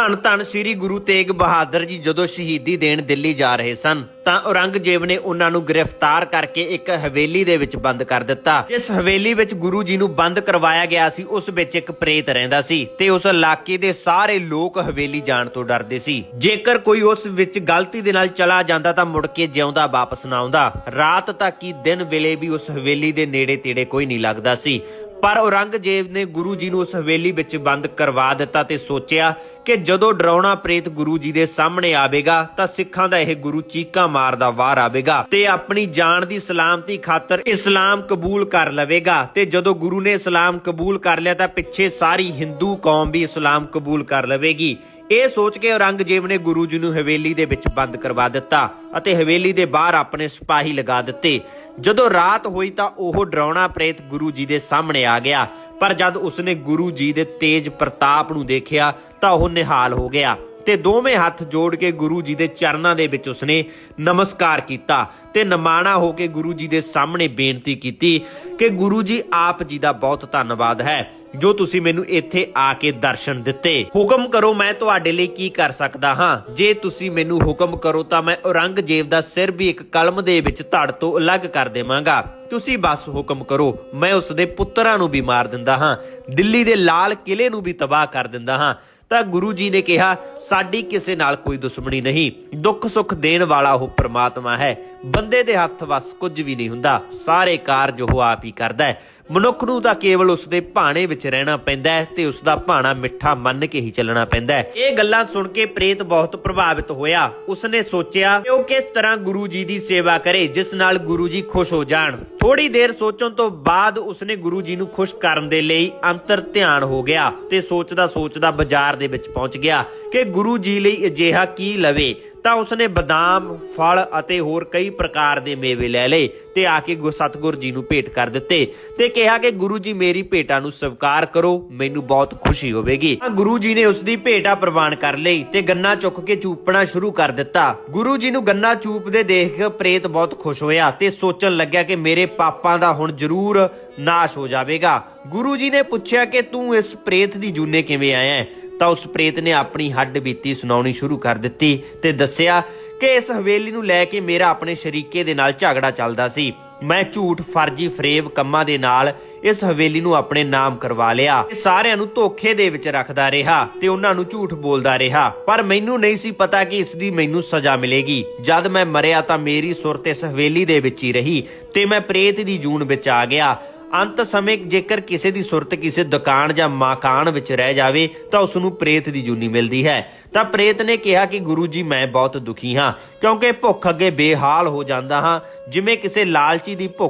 ਧੰਨ ਧੰਨ ਸ੍ਰੀ ਗੁਰੂ ਤੇਗ ਬਹਾਦਰ ਜੀ ਜਦੋਂ ਸ਼ਹੀਦੀ ਦੇਣ ਦਿੱਲੀ ਜਾ ਰਹੇ ਸਨ, ਤਾਂ ਔਰੰਗਜ਼ੇਬ ਨੇ ਉਹਨਾਂ ਨੂੰ ਗ੍ਰਿਫਤਾਰ ਕਰਕੇ ਇੱਕ ਹਵੇਲੀ ਦੇ ਵਿੱਚ ਬੰਦ ਕਰ ਦਿੱਤਾ। ਜਿਸ ਹਵੇਲੀ ਵਿੱਚ ਗੁਰੂ ਜੀ ਨੂੰ ਬੰਦ ਕਰਵਾਇਆ ਗਿਆ ਸੀ, ਉਸ ਵਿੱਚ ਇੱਕ ਪ੍ਰੇਤ ਰਹਿੰਦਾ ਸੀ ਤੇ ਉਸ ਇਲਾਕੇ ਦੇ ਸਾਰੇ ਲੋਕ ਹਵੇਲੀ ਜਾਣ ਤੋਂ ਡਰਦੇ ਸੀ। ਜੇਕਰ ਕੋਈ ਉਸ ਵਿੱਚ ਗਲਤੀ ਦੇ ਨਾਲ ਚਲਾ ਜਾਂਦਾ ਤਾਂ ਮੁੜ ਕੇ ਜਿਉਂਦਾ ਵਾਪਸ ਨਾ ਆਉਂਦਾ। ਰਾਤ ਤੱਕ ਹੀ ਦਿਨ ਵੇਲੇ ਵੀ ਉਸ ਹਵੇਲੀ ਦੇ ਨੇੜੇ ਤੇੜੇ ਕੋਈ ਨਹੀਂ ਲੱਗਦਾ ਸੀ। ਪਰ ਔਰੰਗਜ਼ੇਬ ਨੇ ਗੁਰੂ ਜੀ ਨੂੰ ਉਸ ਹਵੇਲੀ ਵਿੱਚ ਬੰਦ ਕਰਵਾ ਦਿੱਤਾ ਤੇ ਸੋਚਿਆ ਕਿ ਜਦੋਂ ਡਰਾਉਣਾ ਪ੍ਰੇਤ ਗੁਰੂ ਜੀ ਦੇ ਸਾਹਮਣੇ ਆਵੇਗਾ, ਤਾਂ ਸਿੱਖਾਂ ਦਾ ਇਹ ਗੁਰੂ ਚੀਕਾਂ ਮਾਰਦਾ ਵਾਰ ਆਵੇਗਾ ਤੇ ਆਪਣੀ ਜਾਨ ਦੀ ਸਲਾਮਤੀ ਖਾਤਰ ਇਸਲਾਮ ਕਬੂਲ ਕਰ ਲਵੇਗਾ ਤੇ ਜਦੋਂ ਗੁਰੂ ਨੇ ਇਸਲਾਮ ਕਬੂਲ ਕਰ ਲਿਆ, ਤਾਂ ਪਿੱਛੇ ਸਾਰੀ ਹਿੰਦੂ ਕੌਮ ਵੀ ਇਸਲਾਮ ਕਬੂਲ ਕਰ ਲਵੇਗੀ। ਇਹ ਸੋਚ ਕੇ ਔਰੰਗਜ਼ੇਬ ਨੇ ਗੁਰੂ ਜੀ ਨੂੰ ਹਵੇਲੀ ਦੇ ਵਿੱਚ ਬੰਦ ਕਰਵਾ ਦਿੱਤਾ ਅਤੇ ਹਵੇਲੀ ਦੇ ਬਾਹਰ ਆਪਣੇ ਸਿਪਾਹੀ ਲਗਾ ਦਿੱਤੇ। ਜਦੋਂ ਰਾਤ ਹੋਈ ਤਾਂ ਉਹ ਡਰਾਉਣਾ ਪ੍ਰੇਤ ਗੁਰੂ ਜੀ ਦੇ ਸਾਹਮਣੇ ਆ ਗਿਆ। ਪਰ ਜਦ ਉਸਨੇ ਗੁਰੂ ਜੀ ਦੇ ਤੇਜ ਪ੍ਰਤਾਪ ਨੂੰ ਦੇਖਿਆ, ਤਾਂ ਉਹ ਨਿਹਾਲ ਹੋ ਗਿਆ ਤੇ ਦੋਵੇਂ ਹੱਥ ਜੋੜ ਕੇ ਗੁਰੂ ਜੀ ਦੇ ਚਰਨਾਂ ਦੇ ਵਿੱਚ ਉਸਨੇ ਨਮਸਕਾਰ ਕੀਤਾ ਤੇ ਨਮਾਣਾ ਹੋ ਕੇ ਗੁਰੂ ਜੀ ਦੇ ਸਾਹਮਣੇ ਬੇਨਤੀ ਕੀਤੀ ਕਿ ਗੁਰੂ ਜੀ, ਆਪ ਜੀ ਦਾ ਬਹੁਤ ਧੰਨਵਾਦ ਹੈ। ਜੋ ਤੁਸੀਂ ਮੈਨੂੰ ਇੱਥੇ ਆ ਕੇ ਦਰਸ਼ਨ ਦਿੱਤੇ। ਹੁਕਮ ਕਰੋ ਮੈਂ ਤੁਹਾਡੇ ਲਈ ਕੀ ਕਰ ਸਕਦਾ ਹਾਂ। ਜੇ ਤੁਸੀਂ ਮੈਨੂੰ ਹੁਕਮ ਕਰੋ ਤਾਂ ਮੈਂ ਔਰੰਗਜ਼ੇਬ ਦਾ ਸਿਰ ਵੀ ਇੱਕ ਕਲਮ ਦੇ ਵਿੱਚ ਧੜ ਤੋਂ ਅਲੱਗ ਕਰ ਦੇਵਾਂਗਾ। ਤੁਸੀਂ ਬਸ ਹੁਕਮ ਕਰੋ, ਮੈਂ ਉਸ ਦੇ ਪੁੱਤਰਾਂ ਨੂੰ ਵੀ ਮਾਰ ਦਿੰਦਾ ਹਾਂ। ਦਿੱਲੀ ਦੇ ਲਾਲ ਕਿਲੇ ਨੂੰ ਵੀ ਤਬਾਹ ਕਰ ਦਿੰਦਾ ਹਾਂ। ਤਾਂ ਗੁਰੂ ਜੀ ਨੇ ਕਿਹਾ, ਸਾਡੀ ਕਿਸੇ ਨਾਲ ਕੋਈ ਦੁਸ਼ਮਣੀ ਨਹੀਂ। ਦੁੱਖ ਸੁੱਖ ਦੇਣ ਵਾਲਾ ਉਹ ਪ੍ਰਮਾਤਮਾ ਹੈ। ਬੰਦੇ ਦੇ ਹੱਥ ਵਸ ਕੁਝ ਵੀ ਨਹੀਂ ਹੁੰਦਾ। ਸਾਰੇ ਕਾਰਜ ਉਹ ਆਪ ਹੀ ਕਰਦਾ ਹੈ। ਮਨੁੱਖ ਨੂੰ ਤਾਂ ਕੇਵਲ ਉਸ ਦੇ ਭਾਣੇ ਵਿੱਚ ਰਹਿਣਾ ਪੈਂਦਾ ਹੈ ਤੇ ਉਸ ਦਾ ਭਾਣਾ ਮਿੱਠਾ ਮੰਨ ਕੇ ਹੀ ਚੱਲਣਾ ਪੈਂਦਾ ਹੈ। ਇਹ ਗੱਲਾਂ ਸੁਣ ਕੇ ਪ੍ਰੇਤ ਬਹੁਤ ਪ੍ਰਭਾਵਿਤ ਹੋਇਆ। ਉਸਨੇ ਸੋਚਿਆ ਕਿ ਉਹ ਕਿਸ ਤਰ੍ਹਾਂ ਗੁਰੂ ਜੀ ਦੀ ਸੇਵਾ ਕਰੇ, ਜਿਸ ਨਾਲ ਗੁਰੂ ਜੀ ਖੁਸ਼ ਹੋ ਜਾਣ। ਥੋੜੀ ਦੇਰ ਸੋਚਣ ਤੋਂ ਬਾਅਦ ਉਸਨੇ ਗੁਰੂ ਜੀ ਨੂੰ ਖੁਸ਼ ਕਰਨ ਦੇ ਲਈ ਅੰਤਰ ਧਿਆਨ ਹੋ ਗਿਆ ਤੇ ਸੋਚਦਾ ਸੋਚਦਾ ਬਾਜ਼ਾਰ ਦੇ ਵਿੱਚ ਪਹੁੰਚ ਗਿਆ ਕਿ ਗੁਰੂ ਜੀ ਲਈ ਅਜਿਹਾ ਕੀ ਲਵੇ। ਤਾਂ ਉਸਨੇ ਬਦਾਮ, ਫਲ ਅਤੇ ਹੋਰ ਕਈ ਪ੍ਰਕਾਰ ਦੇ ਮੇਵੇ ਲੈ ਲਏ ਤੇ ਆ ਕੇ ਗੁਰ ਸਤਗੁਰ ਜੀ ਨੂੰ ਭੇਟ ਕਰ ਦਿੱਤੇ ਤੇ ਕਿਹਾ ਕਿ ਗੁਰੂ ਜੀ ਮੇਰੀ ਭੇਟਾਂ ਨੂੰ ਸਵੀਕਾਰ ਕਰੋ, ਮੈਨੂੰ ਬਹੁਤ ਖੁਸ਼ੀ ਹੋਵੇਗੀ। ਗੁਰੂ ਜੀ ਨੇ ਉਸ ਦੀ ਭੇਟਾ ਪ੍ਰਵਾਨ ਕਰ ਲਈ ਤੇ ਗੰਨਾ ਚੁੱਕ ਕੇ ਚੂਪਣਾ ਸ਼ੁਰੂ ਕਰ ਦਿੱਤਾ। ਗੁਰੂ ਜੀ ਨੂੰ ਗੰਨਾ ਚੂਪਦੇ ਦੇਖ ਕੇ ਪ੍ਰੇਤ ਬਹੁਤ ਖੁਸ਼ ਹੋਇਆ ਤੇ ਸੋਚਣ ਲੱਗਿਆ ਕਿ ਮੇਰੇ ਪਾਪਾਂ ਦਾ ਹੁਣ ਜ਼ਰੂਰ ਨਾਸ਼ ਹੋ ਜਾਵੇਗਾ। ਗੁਰੂ ਜੀ ਨੇ ਪੁੱਛਿਆ ਕਿ ਤੂੰ ਇਸ ਪ੍ਰੇਤ ਦੀ ਜੂਨੇ ਕਿਵੇਂ ਆਇਆ ਤਾਂ ਉਸ ਪ੍ਰੇਤ ਨੇ ਆਪਣੀ ਹੱਡ ਬੀਤੀ ਸੁਣਾਉਣੀ ਸ਼ੁਰੂ ਕਰ ਦਿੱਤੀ ਤੇ ਦੱਸਿਆ ਕਿ ਇਸ ਹਵੇਲੀ ਨੂੰ ਲੈ ਕੇ ਮੇਰਾ ਆਪਣੇ ਸ਼ਰੀਕੇ ਦੇ ਨਾਲ ਝਗੜਾ ਚੱਲਦਾ ਸੀ। ਮੈਂ ਝੂਠ ਫਰਜੀ ਫਰੇਬ ਕੰਮਾਂ ਦੇ ਨਾਲ ਇਸ ਹਵੇਲੀ ਨੂੰ ਆਪਣੇ ਨਾਮ ਕਰਵਾ ਲਿਆ। ਤੇ ਸਾਰਿਆਂ ਨੂੰ ਧੋਖੇ ਦੇ ਵਿੱਚ ਰੱਖਦਾ ਰਿਹਾ ਤੇ ਉਹਨਾਂ ਨੂੰ ਝੂਠ ਬੋਲਦਾ ਰਿਹਾ। ਪਰ ਮੈਨੂੰ ਨਹੀਂ ਸੀ ਪਤਾ ਕਿ ਇਸ ਦੀ ਮੈਨੂੰ ਸਜ਼ਾ ਮਿਲੇਗੀ। ਜਦ ਮੈਂ ਮਰਿਆ ਤਾਂ ਮੇਰੀ ਸੁਰਤ ਇਸ ਹਵੇਲੀ ਦੇ ਵਿੱਚ ਹੀ ਰਹੀ ਤੇ ਮੈਂ ਪ੍ਰੇਤ ਦੀ ਜੂਨ ਵਿੱਚ ਆ ਗਿਆ। ਅੰਤ ਸਮੇਂ ਜੇਕਰ ਕਿਸੇ ਦੀ ਸੁਰਤ ਕਿਸੇ ਦੁਕਾਨ ਜਾਂ ਮਕਾਨ ਵਿੱਚ ਰਹਿ ਜਾਵੇ, ਤਾਂ ਉਸ ਨੂੰ ਪ੍ਰੇਤ ਦੀ ਜੂਨੀ ਮਿਲਦੀ ਹੈ। ਤਾਂ ਪ੍ਰੇਤ ਨੇ ਕਿਹਾ ਕਿ ਗੁਰੂ ਜੀ ਮੈਂ ਬਹੁਤ ਦੁਖੀ ਹਾਂ, ਕਿਉਂਕਿ ਭੁੱਖ ਅੱਗੇ ਬੇਹਾਲ ਹੋ ਜਾਂਦਾ ਹਾਂ। ਜਿਵੇਂ ਕਿਸੇ ਲਾਲਚੀ ਦੀ ਭੁੱਖ